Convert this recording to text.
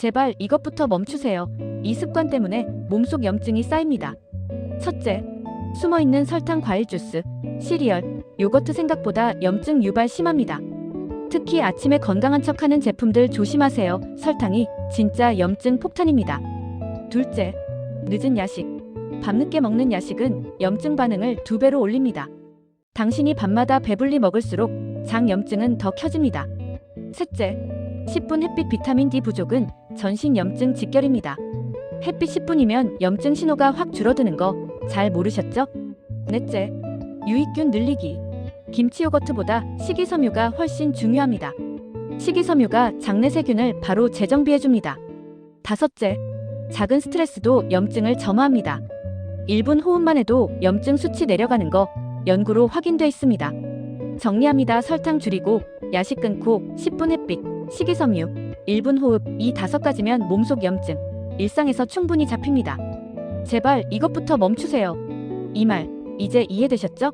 제발 이것부터 멈추세요. 이 습관 때문에 몸속 염증이 쌓입니다. 첫째, 숨어있는 설탕 과일 주스, 시리얼, 요거트 생각보다 염증 유발 심합니다. 특히 아침에 건강한 척하는 제품들 조심하세요. 설탕이 진짜 염증 폭탄입니다. 둘째, 늦은 야식. 밤늦게 먹는 야식은 염증 반응을 두 배로 올립니다. 당신이 밤마다 배불리 먹을수록 장 염증은 더 켜집니다. 셋째, 10분 햇빛 비타민 D 부족은 전신 염증 직결입니다. 햇빛 10분이면 염증 신호가 확 줄어드는 거 잘 모르셨죠? 넷째, 유익균 늘리기. 김치 요거트보다 식이섬유가 훨씬 중요합니다. 식이섬유가 장내 세균을 바로 재정비해줍니다. 다섯째, 작은 스트레스도 염증을 점화합니다. 1분 호흡만 해도 염증 수치 내려가는 거 연구로 확인돼 있습니다. 정리합니다. 설탕 줄이고 야식 끊고 10분 햇빛, 식이섬유, 1분 호흡 이 다섯 가지면 몸속 염증 일상에서 충분히 잡힙니다. 제발 이것부터 멈추세요. 이 말 이제 이해되셨죠?